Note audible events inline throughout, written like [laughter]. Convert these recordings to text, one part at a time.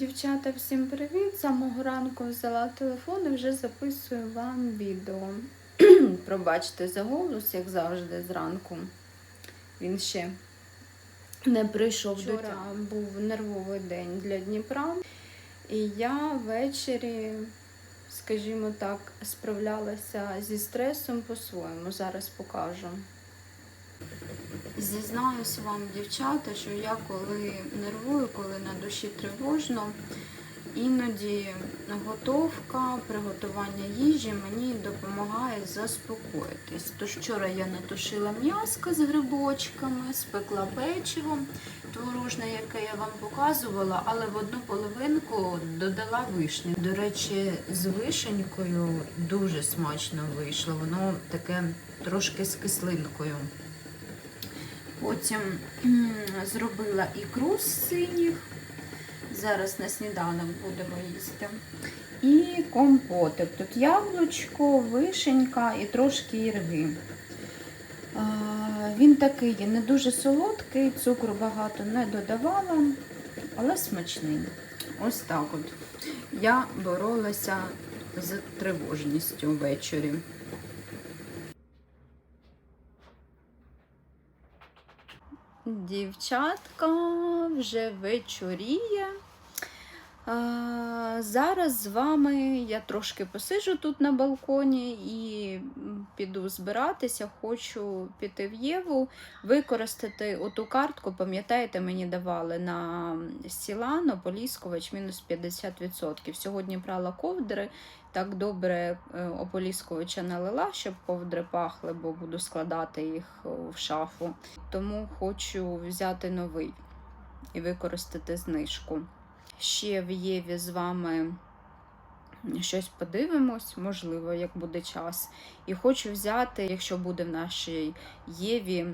Дівчата, всім привіт! З Самого ранку взяла телефон і вже записую вам відео. [clears throat] Пробачте за голос, як завжди, зранку. Він ще не прийшов до Вчора. Був нервовий день для Дніпра. І я ввечері, скажімо так, справлялася зі стресом по-своєму. Зараз покажу. Зізнаюся вам, дівчата, що я коли нервую, коли на душі тривожно, іноді готовка, приготування їжі мені допомагає заспокоїтись. Тож вчора я натушила м'яско з грибочками, спекла печиво творожне, яке я вам показувала, але в одну половинку додала вишні. До речі, з вишенькою дуже смачно вийшло. Воно таке трошки з кислинкою. Потім зробила ікру з синіх. Зараз на сніданок будемо їсти. І компотик. Тут яблучко, вишенька і трошки ірги. Він такий не дуже солодкий, цукру багато не додавала, але смачний. Ось так от. Я боролася з тривожністю ввечері. Дівчатка вже вечоріє. Зараз з вами я трошки посиджу тут на балконі і піду збиратися. Хочу піти в Єву, використати оту картку. Пам'ятаєте, мені давали на Сілано, Поліскувач мінус 50%. Сьогодні брала ковдри. Так добре е, ополіскувача налила, щоб ковдри пахли, бо буду складати їх е, в шафу. Тому хочу взяти новий і використати знижку. Ще в Єві з вами щось подивимось, можливо, як буде час. І хочу взяти, якщо буде в нашій Єві,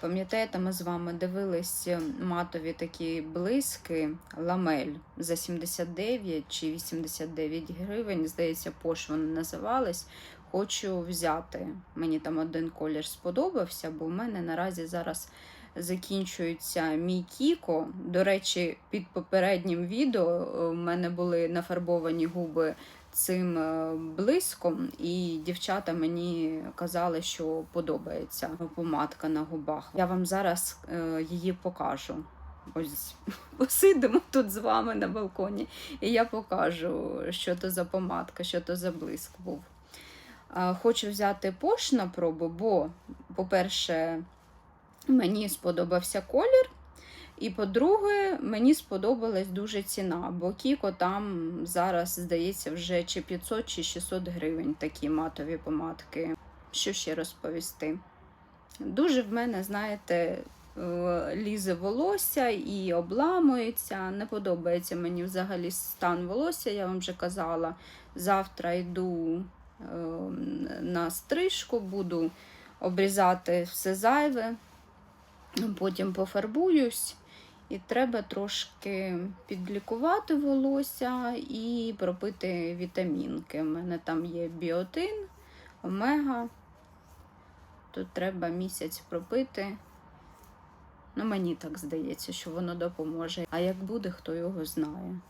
пам'ятаєте, ми з вами дивились матові такі блиски ламель за 79 чи 89 гривень. Здається, пош вони називались. Хочу взяти. Мені там один колір сподобався, бо в мене наразі зараз закінчується мій кіко. До речі, під попереднім відео е, в мене були нафарбовані губи цим е, блиском, і дівчата мені казали, що подобається помадка на губах. Я вам зараз е, її покажу. Ось [laughs] посидимо тут з вами на балконі, і я покажу, що то за помадка, що то за блиск був. Хочу взяти пош на пробу, бо, по-перше, мені сподобався колір. І по-друге, мені сподобалась дуже ціна, бо Кіко там зараз, здається, вже чи 500 чи 600 гривень такі матові помадки. Що ще розповісти? Дуже в мене, знаєте, е, лізе волосся і обламується. Не подобається мені взагалі стан волосся, я вам вже казала. Завтра йду е, на стрижку, буду обрізати все зайве, потім пофарбуюсь. І треба трошки підлікувати волосся і пропити вітамінки. У мене там є біотин, омега. Тут треба місяць пропити. Ну, мені так здається, що воно допоможе. А як буде, хто його знає.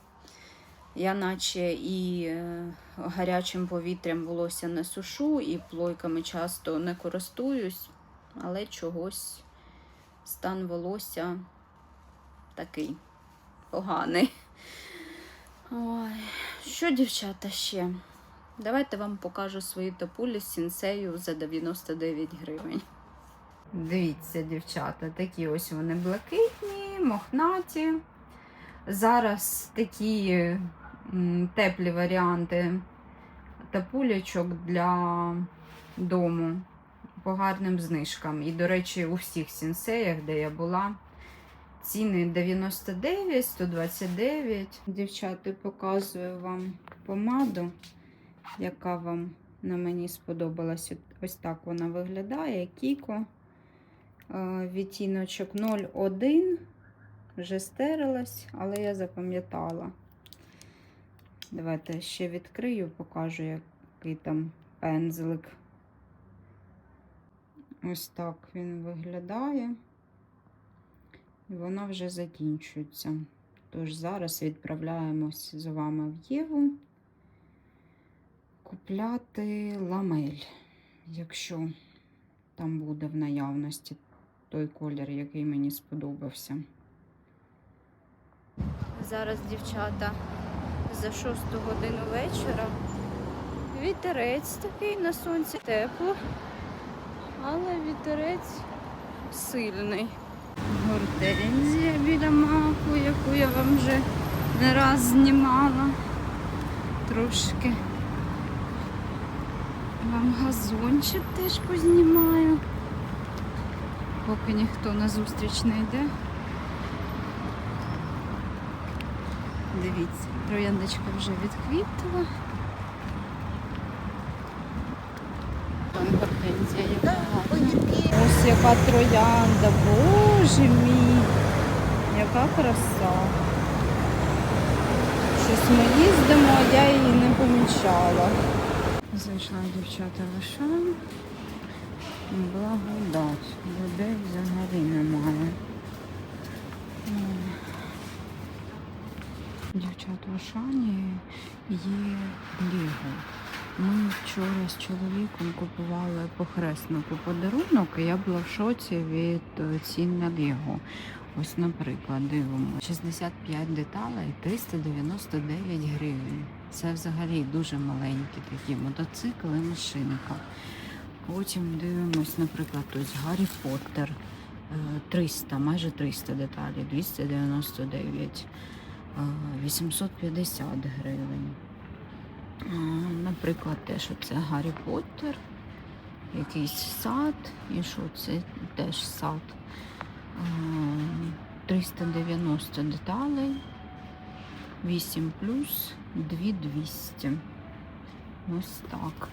Я наче і е, гарячим повітрям волосся не сушу, і плойками часто не користуюсь, але чогось стан волосся такий поганий. Ой, що, дівчата, ще? Давайте вам покажу свої топулі з сінсею за 99 гривень. Дивіться, дівчата, такі ось вони блакитні, мохнаті. Зараз такі теплі варіанти тапулячок для дому по гарним знижкам. І, до речі, у всіх сінсеях, де я була, ціни 99, 129. Дівчата, показую вам помаду, яка вам на мені сподобалась. Ось так вона виглядає. Кіко. Е, Відтіночок 01. Вже стерилась, але я запам'ятала. Давайте ще відкрию, покажу, який там пензлик. Ось так він виглядає. І вона вже закінчується. Тож зараз відправляємось з вами в Єву купляти ламель, якщо там буде в наявності той колір, який мені сподобався. Зараз, дівчата, за 6 годину вечора. Вітерець такий на сонці тепло, але вітерець сильний. Гортензія біля маку, яку я вам вже не раз знімала. Трошки вам газончик теж познімаю. Поки ніхто на зустріч не йде. Дивіться, трояндочка вже відквітла. Там гортензія яка. Ось яка троянда, боже мій, яка краса. Щось ми їздимо, а я її не помічала. Зайшла дівчата в Ашан. Благодать. Людей взагалі немає. М. Дівчат в Ашані є Лего. Ми вчора з чоловіком купували похреснику подарунок, і я була в шоці від е, цін на Лего. Ось, наприклад, дивимо 65 деталей 399 гривень. Це взагалі дуже маленькі такі мотоцикли, машинка. Потім дивимось, наприклад, ось Гаррі Поттер е, 300, майже 300 деталей, 299, е, 850 гривень. Наприклад, те, що це Гаррі Поттер, якийсь сад, і що це теж сад. 390 деталей, 8 плюс, 2200. Ось так.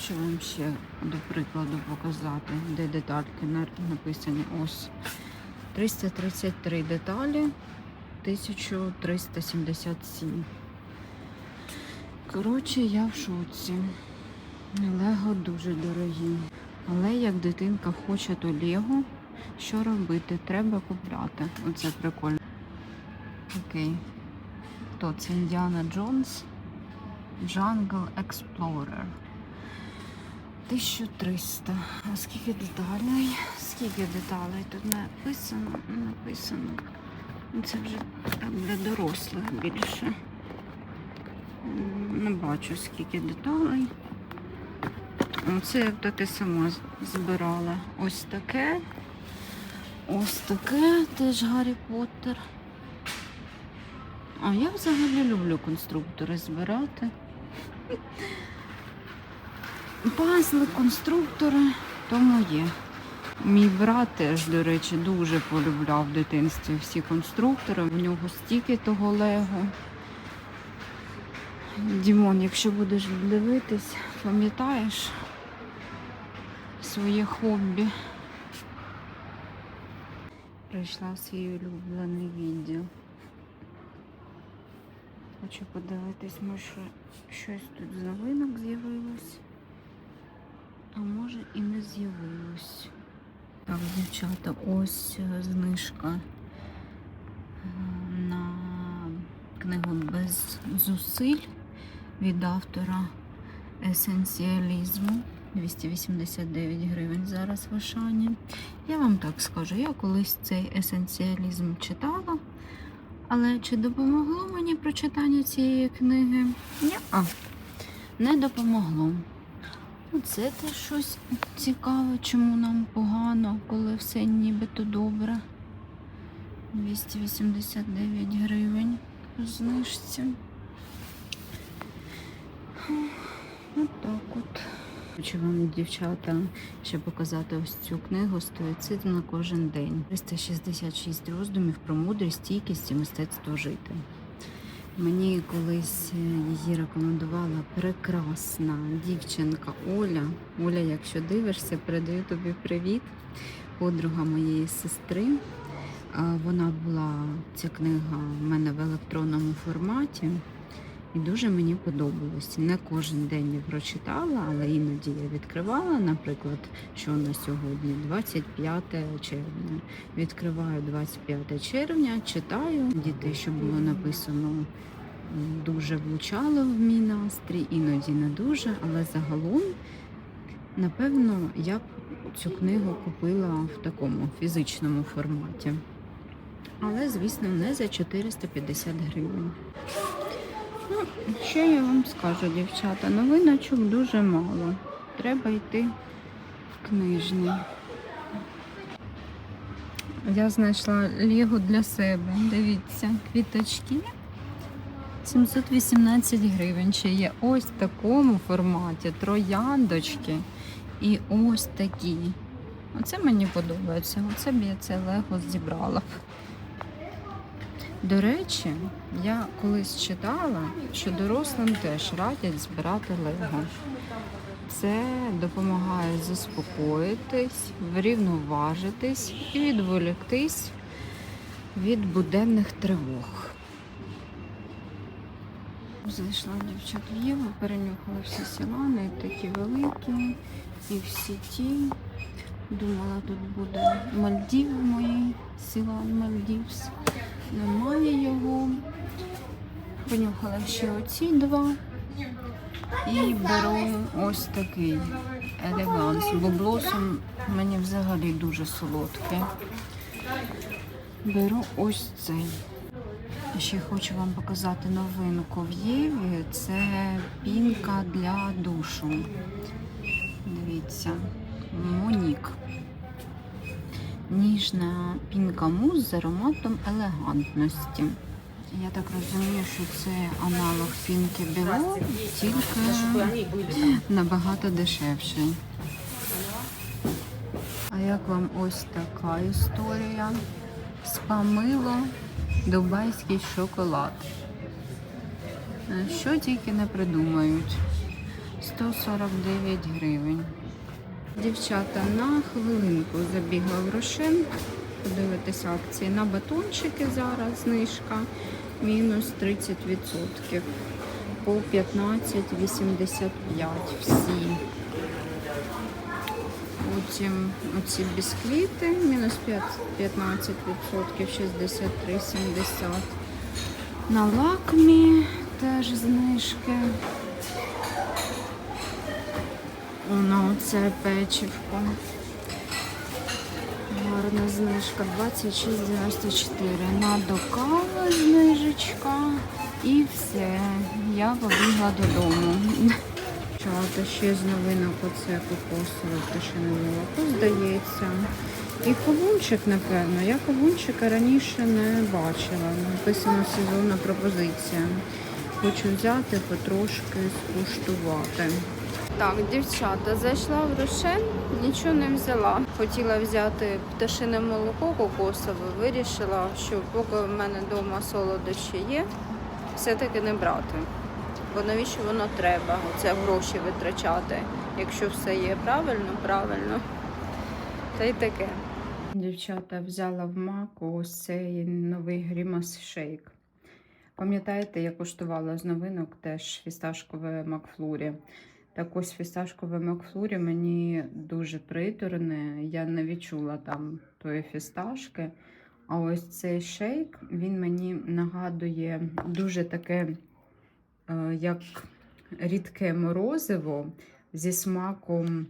Що вам ще до прикладу показати, де детальки написані? Ось 333 деталі, 1377. Коротше, я в шоці. Лего дуже дорогі. Але як дитинка хоче то Лего, що робити? Треба купляти. Оце прикольно. Окей. Хто це Індіана Джонс? Jungle Explorer. 1300. А скільки деталей? Скільки деталей тут написано? Написано. Це вже для дорослих більше. Не бачу скільки деталей. Оце як таке сама збирала. Ось таке. Ось таке, теж Гаррі Поттер. А я взагалі люблю конструктори збирати. Пазли, конструктори то моє. Мій брат теж, до речі, дуже полюбляв в дитинстві всі конструктори. В нього стільки того лего. Дімон, якщо будеш дивитись, пам'ятаєш своє хобі. Прийшла в свій улюблений відділ. Хочу подивитись, може щось тут з новинок з'явилось. А може і не з'явилось. Так, дівчата, ось е, знижка е, на книгу без зусиль від автора есенціалізму. 289 гривень зараз в Ашані. Я вам так скажу, я колись цей есенціалізм читала, але чи допомогло мені прочитання цієї книги? Ні, а не допомогло. Оце теж щось цікаве, чому нам погано, коли все нібито добре. 289 гривень знижці. Так от. Хочу вам, дівчата, ще показати ось цю книгу «Стоїцизм на кожен день. 366 роздумів про мудрість, стійкість і мистецтво жити. Мені колись її рекомендувала прекрасна дівчинка Оля. Оля, якщо дивишся, передаю тобі привіт. Подруга моєї сестри. Вона була ця книга в мене в електронному форматі. І дуже мені подобалось. Не кожен день я прочитала, але іноді я відкривала, наприклад, що на сьогодні 25 червня. Відкриваю 25 червня, читаю. Діти, що було написано, дуже влучало в мій настрій, іноді не дуже, але загалом, напевно, я б цю книгу купила в такому фізичному форматі. Але, звісно, не за 450 гривень. Ну, що я вам скажу, дівчата? Новиночок дуже мало. Треба йти в книжні. Я знайшла лігу для себе. Дивіться, квіточки. 718 гривень. Ще є ось в такому форматі трояндочки і ось такі. Оце мені подобається. Оце б я це лего зібрала б. До речі, я колись читала, що дорослим теж радять збирати лего. Це допомагає заспокоїтись, врівноважитись і відволіктись від буденних тривог. Зайшла дівчат в Єву, перенюхала всі сілани, такі великі, і всі ті. Думала, тут буде Мальдів мої, Сілан Мальдівс. Немає його. Понюхала ще оці два. І беру ось такий елеганс, бо блосом мені взагалі дуже солодкий. Беру ось цей. Ще хочу вам показати новинку в Єві. Це пінка для душу. Дивіться, Монік. Ніжна пінка мус з ароматом елегантності. Я так розумію, що це аналог пінки біло, тільки набагато дешевший. А як вам ось така історія? Спамило дубайський шоколад. Що тільки не придумають. 149 гривень. Дівчата, на хвилинку забігла в Рошен. Подивитися акції на батончики зараз знижка. Мінус 30%. По 15,85 всі. Потім оці бісквіти, мінус 5, 15%, 63,70. На лакмі теж знижки. Воно оце печивко. Гарна знижка 26,94. На докава знижечка. І все. Я побігла додому. Чата ще з новинок оце кокосове пташине молоко, здається. І кавунчик, напевно. Я кавунчика раніше не бачила. Написано сезонна пропозиція. Хочу взяти потрошки скуштувати. Так, дівчата, зайшла в Рошен, нічого не взяла. Хотіла взяти пташине молоко кокосове, вирішила, що поки в мене вдома солодощі є, все-таки не брати. Бо навіщо воно треба? Оце гроші витрачати. Якщо все є правильно, правильно. Та й таке. Дівчата взяла в маку ось цей новий Грімас шейк. Пам'ятаєте, я коштувала з новинок теж фісташкове Макфлурі. Так ось фісташкове Макфлурі мені дуже приторне. Я не відчула там тої фісташки. А ось цей шейк, він мені нагадує дуже таке, е, як рідке морозиво зі смаком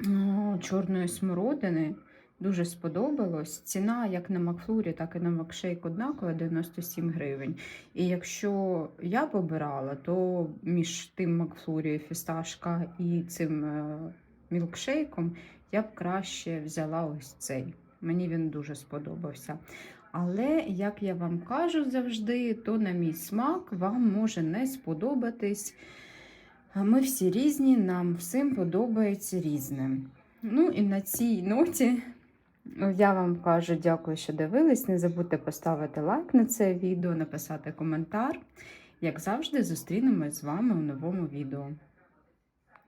о, чорної смородини. Дуже сподобалось. Ціна як на Макфлурі, так і на Макшейк однакова 97 гривень. І якщо я б обирала, то між тим Макфлурі фісташка і цим е, мілкшейком я б краще взяла ось цей. Мені він дуже сподобався. Але, як я вам кажу завжди, то на мій смак вам може не сподобатись. Ми всі різні, нам всім подобається різне. Ну і на цій ноті я вам кажу дякую, що дивились. Не забудьте поставити лайк на це відео, написати коментар. Як завжди, зустрінемось з вами у новому відео.